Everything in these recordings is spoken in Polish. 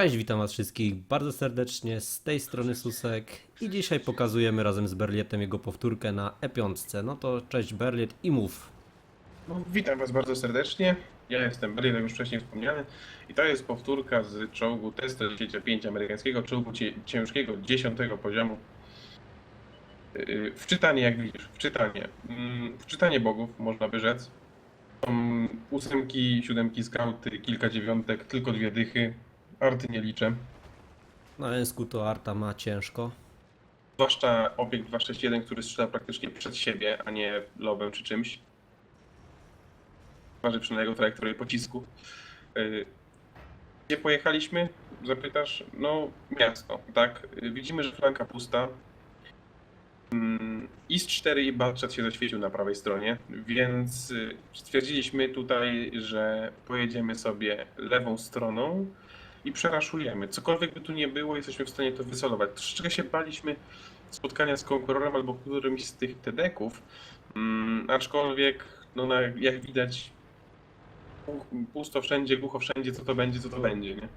Cześć, witam was wszystkich bardzo serdecznie, z tej strony Susek i dzisiaj pokazujemy razem z Berlietem jego powtórkę na E5. No to cześć Berliet i mów. No, witam Was bardzo serdecznie. Ja jestem Berlin, jak już wcześniej wspomniany. I to jest powtórka z czołgu T-125 amerykańskiego, czołgu ciężkiego 10 poziomu. Yy, Wczytanie, jak widzisz, wczytanie. Mm, Wczytanie bogów, można by rzec. Są ósemki, siódemki skauty, kilka dziewiątek, tylko dwie dychy. Arty nie liczę. Na Ensku to Arta ma ciężko. Zwłaszcza obiekt 261, który strzela praktycznie przed siebie, a nie lobem czy czymś. Waży na jego trajektorię pocisku. Yy, Gdzie pojechaliśmy? Zapytasz? No, miasto, tak. Widzimy, że flanka pusta. Mm, IS-4 i Batchat się zaświecił na prawej stronie, więc yy, stwierdziliśmy tutaj, że pojedziemy sobie lewą stroną i przeraszujemy. Cokolwiek by tu nie było, jesteśmy w stanie to wysolować. Troszeczkę się baliśmy spotkania z konkurorem albo którymś z tych TD-ków, mm, aczkolwiek, no na, jak widać, pu- pusto wszędzie, głucho wszędzie, co to będzie, co to będzie, nie?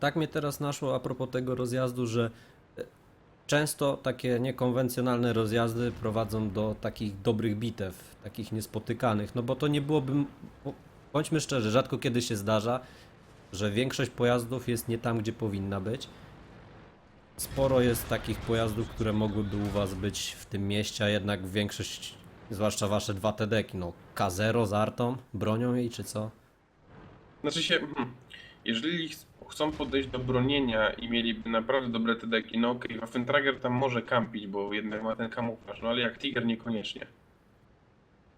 Tak mnie teraz naszło a propos tego rozjazdu, że e, często takie niekonwencjonalne rozjazdy prowadzą do takich dobrych bitew, takich niespotykanych, no bo to nie byłoby, bądźmy szczerzy, rzadko kiedy się zdarza, że większość pojazdów jest nie tam, gdzie powinna być. Sporo jest takich pojazdów, które mogłyby u was być w tym mieście, a jednak większość, zwłaszcza wasze dwa TD-ki, no K0 z Artą, bronią jej czy co? Znaczy się, hmm, jeżeli ch- chcą podejść do bronienia i mieliby naprawdę dobre TD-ki, no okej, Waffentrager tam może kampić, bo jednak ma ten kamuflaż, no ale jak Tiger niekoniecznie.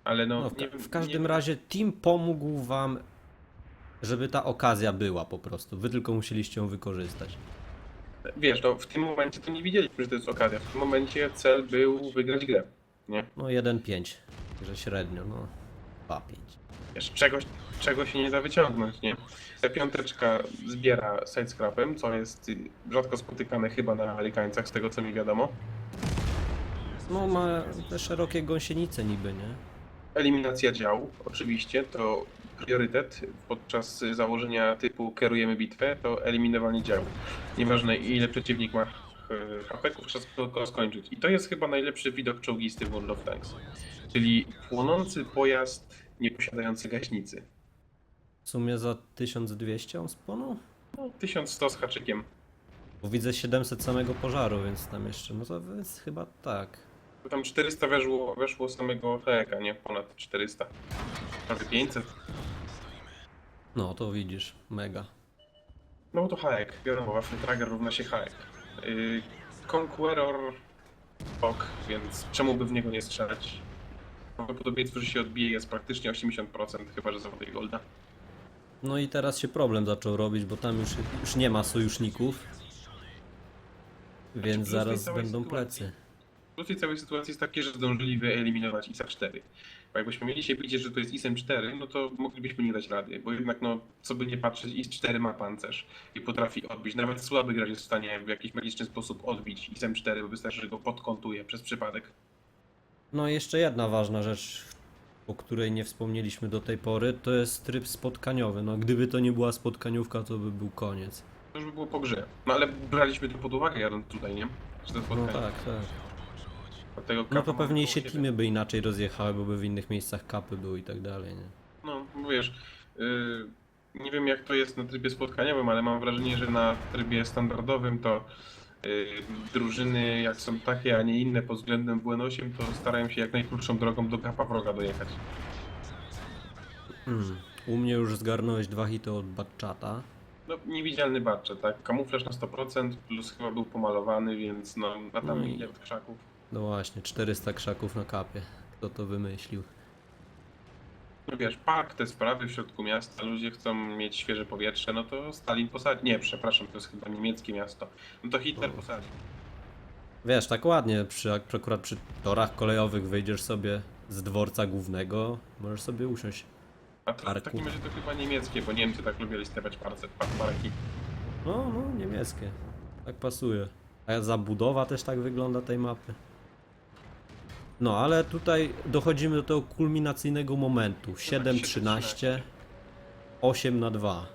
Ale no, No, w, ka- w każdym nie, razie team pomógł wam, żeby ta okazja była po prostu. Wy tylko musieliście ją wykorzystać. Wiesz, no w tym momencie to nie widzieliśmy, że to jest okazja. W tym momencie cel był wygrać grę, nie? No 1-5, że średnio, no 2-5. Wiesz, czegoś, czego się nie da wyciągnąć, nie? Ta piąteczka zbiera sidescrapem, co jest rzadko spotykane chyba na Amerykańcach, z tego co mi wiadomo. No ma te szerokie gąsienice niby, nie? Eliminacja działu, oczywiście, to priorytet podczas założenia typu kierujemy bitwę, to eliminowanie działu. Nieważne ile przeciwnik ma e, hapeków, trzeba tylko skończyć. I to jest chyba najlepszy widok czołgisty w World of Tanks. Czyli płonący pojazd nieposiadający gaśnicy. W sumie za 1200 on spłonął? No, 1100 z haczykiem. Bo widzę 700 samego pożaru, więc tam jeszcze, no to więc chyba tak. Bo Tam 400 weszło, weszło z samego heka, nie? Ponad 400. Prawie 500. No to widzisz, mega. No bo to haek, wiadomo, Waffentrager równa się haek. Yy, Conqueror ok, więc czemu by w niego nie strzelać? Prawdopodobieństwo, że się odbije jest praktycznie 80%, chyba że złotej golda. No i teraz się problem zaczął robić, bo tam już, już nie ma sojuszników. Więc plus tej zaraz całej będą sytuacji. plecy. Plus tej całej sytuacji jest takie, że zdążyli wyeliminować ISA 4. Bo jakbyśmy mieli się widzieć, że to jest ISM 4, no to moglibyśmy nie dać rady, bo jednak no, co by nie patrzeć, IS 4 ma pancerz i potrafi odbić. Nawet słaby gracz jest w stanie w jakiś magiczny sposób odbić ISM 4, bo wystarczy, że go podkontuje przez przypadek. No i jeszcze jedna ważna rzecz, o której nie wspomnieliśmy do tej pory, to jest tryb spotkaniowy. No gdyby to nie była spotkaniówka, to by był koniec. To już by było po grze. No ale braliśmy to pod uwagę jadąc tutaj, nie? Że to No spotkanie. tak, tak. Dlatego No to pewnie się siedem. teamy by inaczej rozjechały, bo by w innych miejscach kapy były i tak dalej, nie? No, wiesz, yy, nie wiem jak to jest na trybie spotkaniowym, ale mam wrażenie, że na trybie standardowym to yy, drużyny jak są takie, a nie inne pod względem WN8, to starają się jak najkrótszą drogą do kapa wroga dojechać. Hmm. U mnie już zgarnąłeś dwa hity od Batchata. No, niewidzialny budżet, tak? Kamuflaż na 100%, plus chyba był pomalowany, więc no, a tam No i- ile od krzaków. No właśnie, 400 krzaków na kapie. Kto to wymyślił? No wiesz, park, te sprawy w środku miasta, ludzie chcą mieć świeże powietrze, no to Stalin posadzi. Nie, przepraszam, to jest chyba niemieckie miasto. No to Hitler posadzi. Wiesz, tak ładnie, przy, jak akurat przy torach kolejowych wyjdziesz sobie z dworca głównego, możesz sobie usiąść. A to w Parku. takim razie to chyba niemieckie, bo Niemcy tak lubili stawiać parce, pa- parki. No, no, niemieckie. Tak pasuje. A zabudowa też tak wygląda tej mapy. No, ale tutaj dochodzimy do tego kulminacyjnego momentu. 7-13, 8 na 2.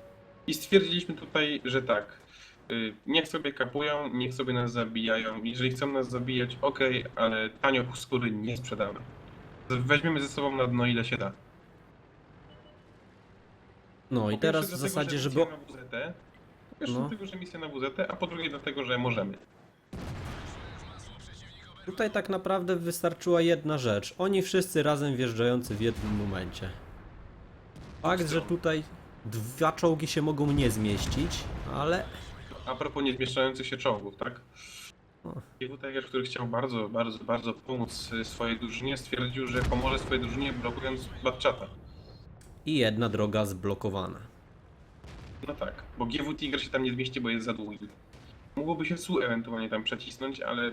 I stwierdziliśmy tutaj, że tak, y, niech sobie kapują, niech sobie nas zabijają. Jeżeli chcą nas zabijać, ok, ale tanio skóry nie sprzedamy. Weźmiemy ze sobą na dno ile się da. No i Po teraz pierwsze w dlatego, zasadzie, że żeby... misja na WZT, po pierwsze No. dlatego, że misja na WZT, a po drugie dlatego, że możemy. Tutaj tak naprawdę wystarczyła jedna rzecz. Oni wszyscy razem wjeżdżający w jednym momencie. Fakt, że tutaj dwa czołgi się mogą nie zmieścić, ale A propos niezmieszczających się czołgów, tak? Jego Tiger, który chciał bardzo, bardzo, bardzo pomóc swojej drużynie, stwierdził, że pomoże swojej drużynie blokując Batchata. i jedna droga zblokowana. No tak, bo GW Tiger się tam nie zmieści, bo jest za długi. Mogłoby się SU ewentualnie tam przecisnąć, ale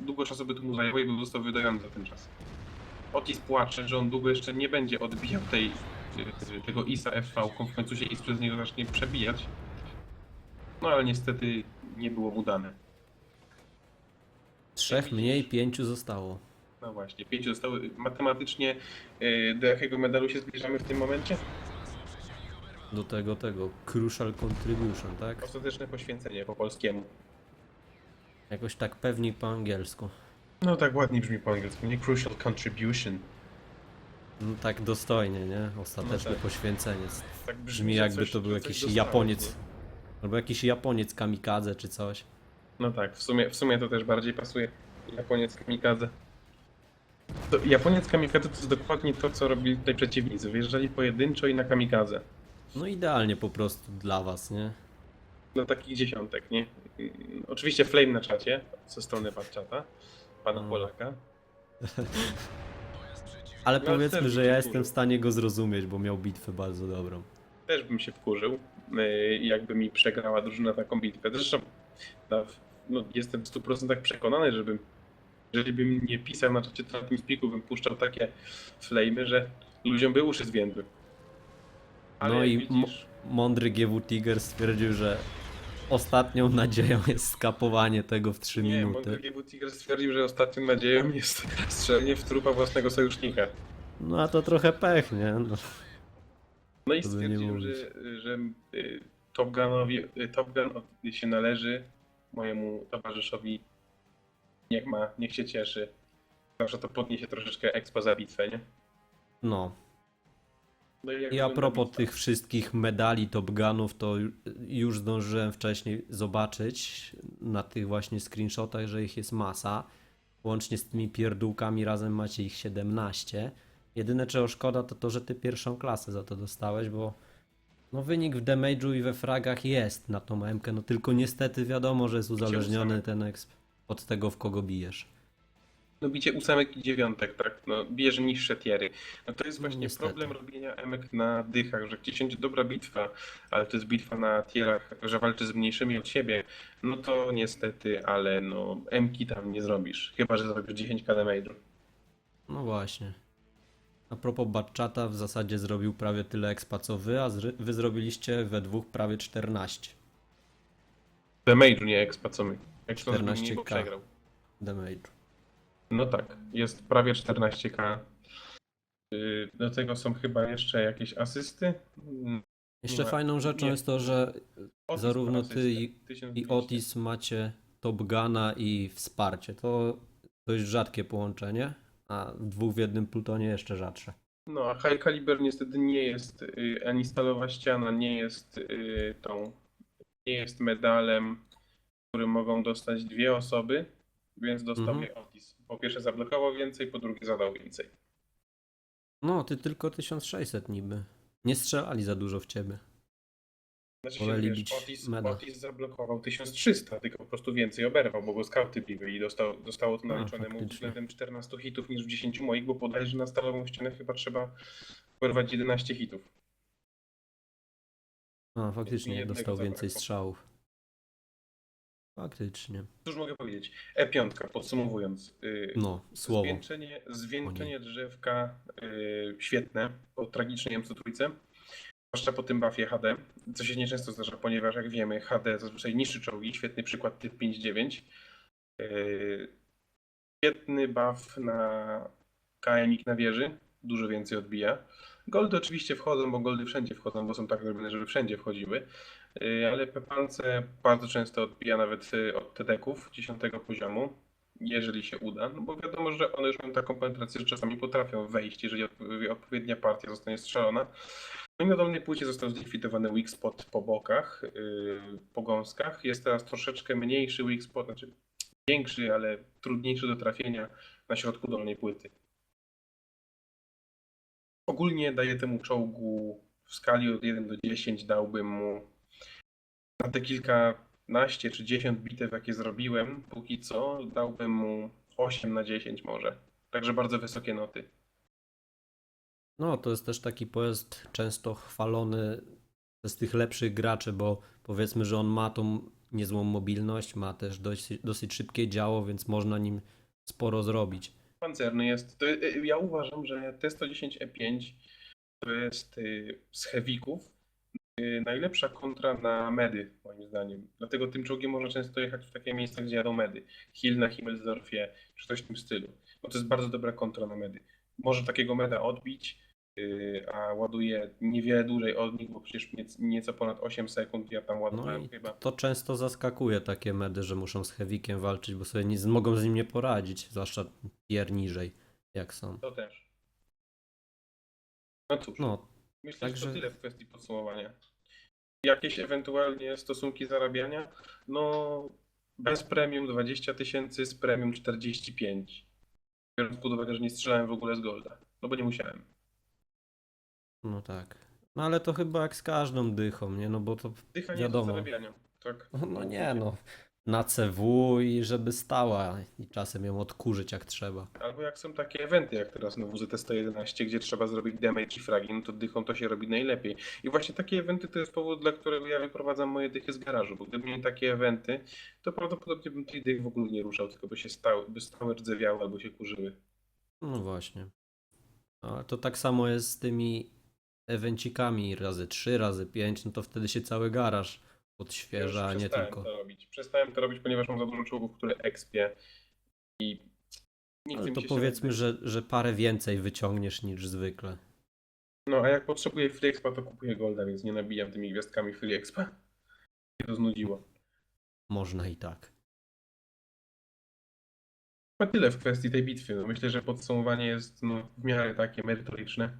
długo czasu by tu mu zajęło i by został wydający za ten czas. Otis płacze, że on długo jeszcze nie będzie odbijał tej, y, tego ISA FV, w końcu się IS przez niego zacznie przebijać. No ale niestety nie było mu dane. Trzech mniej, pięciu zostało. No właśnie, pięć zostały. Matematycznie y, do jakiego medalu się zbliżamy w tym momencie? Do tego, tego, crucial contribution, tak? Ostateczne poświęcenie po polskiemu. Jakoś tak pewniej po angielsku. No tak ładnie brzmi po angielsku, nie crucial contribution. No tak dostojnie, nie? Ostateczne No tak. poświęcenie. Tak Brzmi że jakby coś- to był że coś jakiś dostałeś, Japoniec. nie? Albo jakiś Japoniec kamikadze czy coś. No tak, w sumie, w sumie to też bardziej pasuje. Japoniec kamikadze. To Japoniec kamikadze to jest dokładnie to, co robili tutaj przeciwnicy. Wyjeżdżali pojedynczo i na kamikadze. No idealnie po prostu dla was, nie? Do takich dziesiątek, nie? Mm, Oczywiście flame na czacie, ze strony Batchata, pana No. Polaka. Ale No, powiedzmy, że ja jestem w stanie go zrozumieć, bo miał bitwę bardzo dobrą. Też bym się wkurzył, yy, jakby mi przegrała drużyna taką bitwę. Zresztą no, no, jestem w 100% przekonany, żebym, jeżeli bym nie pisał na czacie Speaku, bym puszczał takie flamey, że ludziom by uszy zwiędły. Ale No i widzisz, Mądry GW Tiger stwierdził, że ostatnią nadzieją jest skapowanie tego w 3 nie, minuty. GW Tiger stwierdził, że ostatnią nadzieją jest strzelenie w trupa własnego sojusznika. No a to trochę pech, nie? No. No i To by nie stwierdził, mówić. że, że y, Top Gunowi, y, Top Gun od- się należy mojemu towarzyszowi. Niech ma, niech się cieszy. Zawsze to podniesie troszeczkę expo za bitwę, nie? no. No jak I a propos tych wszystkich medali Top Gunów, to ju- już zdążyłem wcześniej zobaczyć na tych właśnie screenshotach, że ich jest masa. Łącznie z tymi pierdółkami razem macie ich 17. Jedyne czego szkoda to to, że ty pierwszą klasę za to dostałeś, bo no wynik w damage'u i we fragach jest na tą MK, no tylko niestety wiadomo, że jest uzależniony ten exp od tego w kogo bijesz. No bicie ósemek i dziewiątek, tak? No bierze niższe tiery. No to jest No, właśnie niestety. problem robienia emek na dychach, że będzie dobra bitwa, ale to jest bitwa na tierach, że walczy z mniejszymi od siebie. No to niestety, ale no emki tam nie zrobisz. Chyba, że zrobisz 10k damage'u. No właśnie. A propos Batchata, w zasadzie zrobił prawie tyle expa co wy, a wy zrobiliście we dwóch prawie 14 Damage'u, nie expa, co my. Expa zrobił 14K. mniej, bo przegrał. damage'u. No tak, jest prawie 14k. Yy, Do tego są chyba jeszcze jakieś asysty. Jeszcze fajną rzeczą nie. jest to, że Otis Zarówno ty i- 1200. i Otis macie Top Guna i wsparcie. To dość rzadkie połączenie, a dwóch w jednym plutonie jeszcze rzadsze. No, a High Caliber niestety nie jest y, ani stalowa ściana, nie jest y, tą, nie jest medalem, który mogą dostać dwie osoby, więc dostał Mhm. je Otis. Po pierwsze zablokował więcej, po drugie zadał więcej. No, ty tylko 1600 niby. Nie strzelali za dużo w ciebie. Znaczy się, Woleli wiesz, Otis, meda. Otis zablokował 1300, tylko po prostu więcej oberwał, bo go skauty biły i dostał, zostało to naliczone mu względem 14 hitów niż w 10 moich, bo podaje, że na stalową ścianę chyba trzeba wyrwać 11 hitów. A, faktycznie dostał więcej zabrakło. strzałów. Faktycznie. Cóż mogę powiedzieć? E5, podsumowując. y, No, słowo. Zwieńczenie, zwieńczenie drzewka y, świetne, po tragicznej MC3, zwłaszcza po tym buffie HD, co się nieczęsto zdarza, ponieważ jak wiemy HD zazwyczaj niszczy czołgi, świetny przykład typ 5.9. Y, świetny buff na KMik na wieży, dużo więcej odbija. Goldy oczywiście wchodzą, bo goldy wszędzie wchodzą, bo są tak zrobione, żeby wszędzie wchodziły, ale Pepance bardzo często odbija nawet y, od TD-ków 10 poziomu, jeżeli się uda, no bo wiadomo, że one już mają taką penetrację, że czasami potrafią wejść, jeżeli odp- odpowiednia partia zostanie strzelona. No i na dolnej płycie został zlikwidowany weak spot po bokach, yy, po gąskach. Jest teraz troszeczkę mniejszy weak spot, znaczy większy, ale trudniejszy do trafienia na środku dolnej płyty. Ogólnie daję temu czołgu w skali od 1 do 10 dałbym mu na te kilkanaście czy 10 bitew, jakie zrobiłem, póki co dałbym mu 8 na 10 może. Także bardzo wysokie noty. No, to jest też taki pojazd często chwalony z tych lepszych graczy, bo powiedzmy, że on ma tą niezłą mobilność, ma też dosyć, dosyć szybkie działo, więc można nim sporo zrobić. Pancerny jest. To, y, ja uważam, że T110E5 to jest y, z heavyków y, najlepsza kontra na medy, moim zdaniem. Dlatego tym czołgiem można często jechać w takie miejsca, gdzie jadą medy. Hill na Himmelsdorfie, czy coś w tym stylu. Bo to jest bardzo dobra kontra na medy. Może takiego meda odbić, y, a ładuje niewiele dłużej od nich, bo przecież niec, nieco ponad 8 sekund ja tam No ładowałem i chyba. to często zaskakuje takie medy, że muszą z Heavikiem walczyć, bo sobie nie, mogą z nim nie poradzić, zwłaszcza tier niżej, jak są. To też. No cóż. No, Myślę, że Także- to tyle w kwestii podsumowania. Jakieś ewentualnie stosunki zarabiania? No, bez premium 20 tysięcy, z premium 45. Biorąc pod uwagę, że nie strzelałem w ogóle z Golda. No bo nie musiałem. no tak. No ale to chyba jak z każdą dychą, nie? No bo to Dycha nie Wiadomo. do zarabiania. Tak. No nie no. Na CW i żeby stała i czasem ją odkurzyć jak trzeba. Albo jak są takie eventy, jak teraz na WZT 111, gdzie trzeba zrobić damage i fragi, no to dychą to się robi najlepiej. I właśnie takie eventy to jest powód, dla którego ja wyprowadzam moje dychy z garażu, bo gdyby nie takie eventy, to prawdopodobnie bym tych dych w ogóle nie ruszał, tylko by się stały, by stały rdzewiały albo się kurzyły. No właśnie. Ale to tak samo jest z tymi evencikami razy 3, razy 5, no to wtedy się cały garaż odświeża, nie przestałem tylko. to robić. Przestałem to robić, ponieważ mam za dużo czołgów, które ekspię i Ale to powiedzmy, że, że parę więcej wyciągniesz niż zwykle. No a jak potrzebuję Free Expa, to kupuję Golda, więc nie nabijam tymi gwiazdkami Free Expa. Mnie to znudziło. Można i tak. Chyba tyle w kwestii tej bitwy. No, myślę, że podsumowanie jest no, w miarę takie merytoryczne.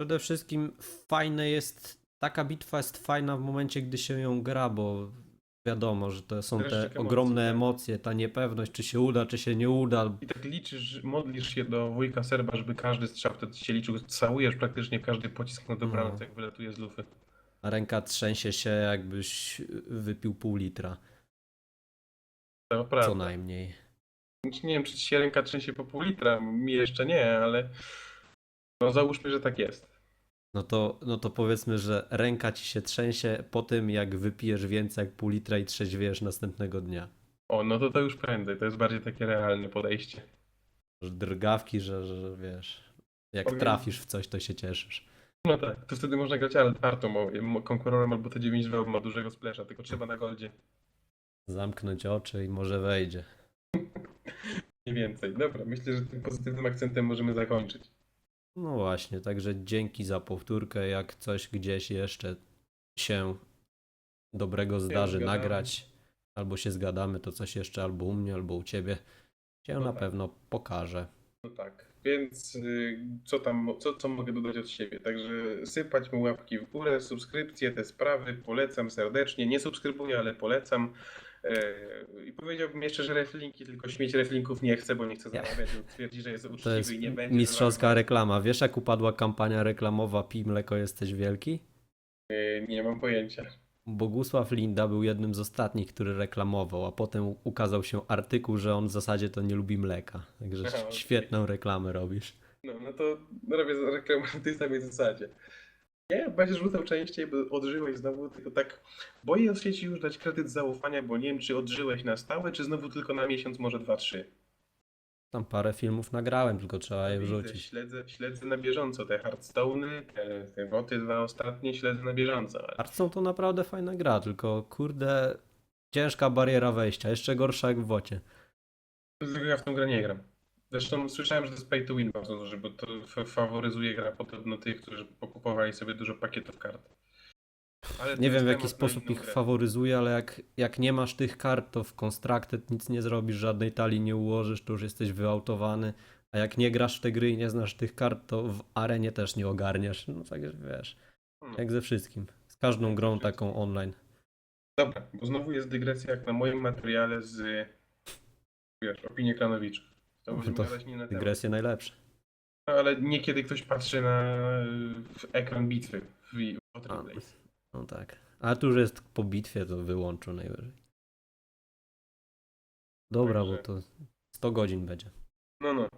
Przede wszystkim fajne jest, taka bitwa jest fajna w momencie, gdy się ją gra, bo wiadomo, że to są te emocji, ogromne tak. emocje, ta niepewność, czy się uda, czy się nie uda. I tak liczysz, modlisz się do wujka serba, żeby każdy strzał wtedy się liczył. Całujesz praktycznie każdy pocisk na dobranoc, No. jak wylatuje z lufy. A ręka trzęsie się, jakbyś wypił pół litra, To co prawda. najmniej. Znaczy, Nie wiem, czy ci się ręka trzęsie po pół litra. Mi jeszcze nie, ale no załóżmy, że tak jest. No to, no to powiedzmy, że ręka ci się trzęsie po tym, jak wypijesz więcej jak pół litra i trzeźwiejesz następnego dnia. O, no to to już prędzej. To jest bardziej takie realne podejście. Że Drgawki, że, że wiesz, jak Powiem- trafisz w coś, to się cieszysz. No tak, to wtedy można grać ale artą, o, konkurorem albo T9 2 ma dużego splesza, tylko trzeba na goldzie. Zamknąć oczy i może wejdzie. Nie więcej. Dobra, myślę, że tym pozytywnym akcentem możemy zakończyć. No właśnie, także dzięki za powtórkę. Jak coś gdzieś jeszcze się dobrego zdarzy zgadamy. nagrać, albo się zgadamy, to coś jeszcze albo u mnie, albo u ciebie się No na tak. pewno pokaże. No tak, więc y, co tam, co, co mogę dodać od siebie? Także sypać mu łapki w górę, subskrypcje, te sprawy, polecam serdecznie. Nie subskrybuję, ale polecam. E, I powiedziałbym jeszcze, że reflinki, tylko śmieć reflinków nie chcę, bo nie chcę zarabiać, bo twierdzi, że jest uczciwy jest i nie będzie mistrzowska reklama. Wiesz, jak upadła kampania reklamowa Pij mleko, jesteś wielki? E, Nie mam pojęcia. Bogusław Linda był jednym z ostatnich, który reklamował, a potem ukazał się artykuł, że on w zasadzie to nie lubi mleka. Także Aha, świetną reklamę robisz. No, no to robię reklamę na tej samej zasadzie. Nie, będziesz rzucał częściej, bo odżyłeś znowu, tylko tak boję się ci już dać kredyt zaufania, bo nie wiem, czy odżyłeś na stałe, czy znowu tylko na miesiąc, może dwa, trzy. Tam parę filmów nagrałem, tylko trzeba je wrzucić. Śledzę, śledzę na bieżąco te Hearthstone'y, te, te woty dwa ostatnie śledzę na bieżąco. Hearthstone to naprawdę fajna gra, tylko kurde, ciężka bariera wejścia, jeszcze gorsza jak w wocie. Ja w tą grę nie gram. Zresztą słyszałem, że to jest pay to win bardzo duży, bo to fa- faworyzuje gra podobno tych, którzy pokupowali sobie dużo pakietów kart. Ale Nie wiem w jaki sposób ich grę. faworyzuje, ale jak, jak nie masz tych kart, to w Constructed nic nie zrobisz, żadnej talii nie ułożysz, to już jesteś wyautowany. A jak nie grasz w te gry i nie znasz tych kart, to w arenie też nie ogarniasz. No tak wiesz, No. jak ze wszystkim. Z każdą grą taką online. Dobra, bo znowu jest dygresja jak na moim materiale z wiesz, opinii klanowiczów. To będziemy to nie na temat. Dygresje najlepsze. No, ale niekiedy ktoś patrzy na w ekran bitwy w, A, no tak. A tu już jest po bitwie, to wyłączę najwyżej. Dobra, bo Także- to 100 godzin będzie. No, no.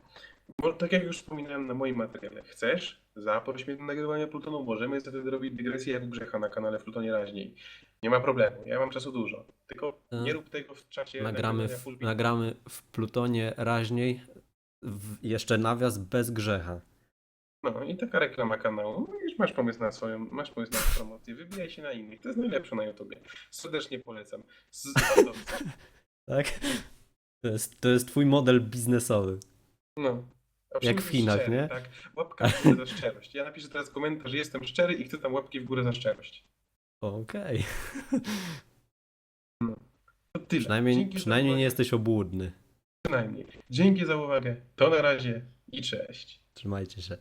Bo tak jak już wspominałem na moim materiale, chcesz? Zaproś mnie do nagrywania Plutonu, możemy wtedy robić dygresję jak u Grzecha na kanale Plutonie Raźniej. Nie ma problemu, ja mam czasu dużo. Tylko Tak. nie rób tego w czasie Nagramy w, full nagramy w Plutonie raźniej. W, jeszcze nawias bez grzecha. No i taka reklama kanału. No, już masz pomysł na swoją, masz pomysł na promocję, wybijaj się na innych. To jest najlepsze na YouTubie. Serdecznie polecam. Z, z. Tak? To jest, to jest twój model biznesowy. No. A Jak w Chinach, szczery, nie? Tak. Łapka w górę za szczerość. Ja napiszę teraz komentarz, że jestem szczery i chcę tam łapki w górę za szczerość. Okej. To tyle. Przynajmniej, Dzięki za przynajmniej nie jesteś obłudny. Przynajmniej. Dzięki za uwagę. To na razie i cześć. Trzymajcie się.